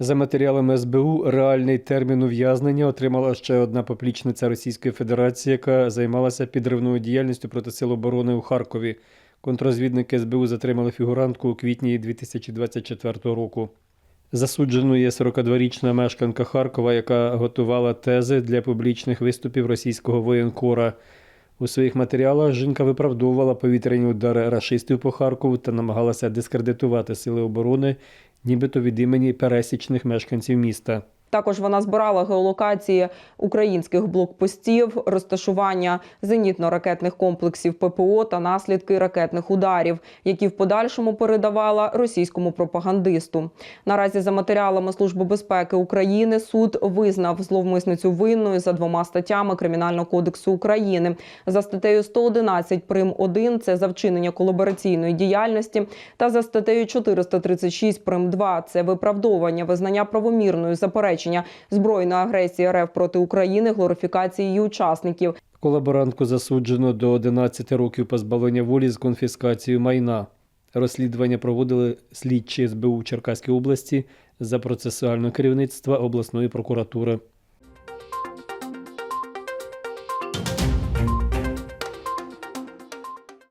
За матеріалами СБУ, реальний термін ув'язнення отримала ще одна поплічниця Російської Федерації, яка займалася підривною діяльністю проти сил оборони у Харкові. Контрозвідники СБУ затримали фігурантку у квітні 2024 року. Засудженою є 42-річна мешканка Харкова, яка готувала тези для публічних виступів російського воєнкора. У своїх матеріалах жінка виправдовувала повітряні удари рашистів по Харкову та намагалася дискредитувати сили оборони, нібито від імені пересічних мешканців міста. Також вона збирала геолокації українських блокпостів, розташування зенітно-ракетних комплексів ППО та наслідки ракетних ударів, які в подальшому передавала російському пропагандисту. Наразі за матеріалами Служби безпеки України суд визнав зловмисницю винною за двома статтями Кримінального кодексу України. За статтею 111 прим 1 – це за вчинення колабораційної діяльності, та за статтею 436 прим 2 – це виправдовування визнання правомірною заперечення збройної агресії РФ проти України, глорифікації її учасників. Колаборантку засуджено до 11 років позбавлення волі з конфіскацією майна. Розслідування проводили слідчі СБУ Черкаської області за процесуального керівництва обласної прокуратури.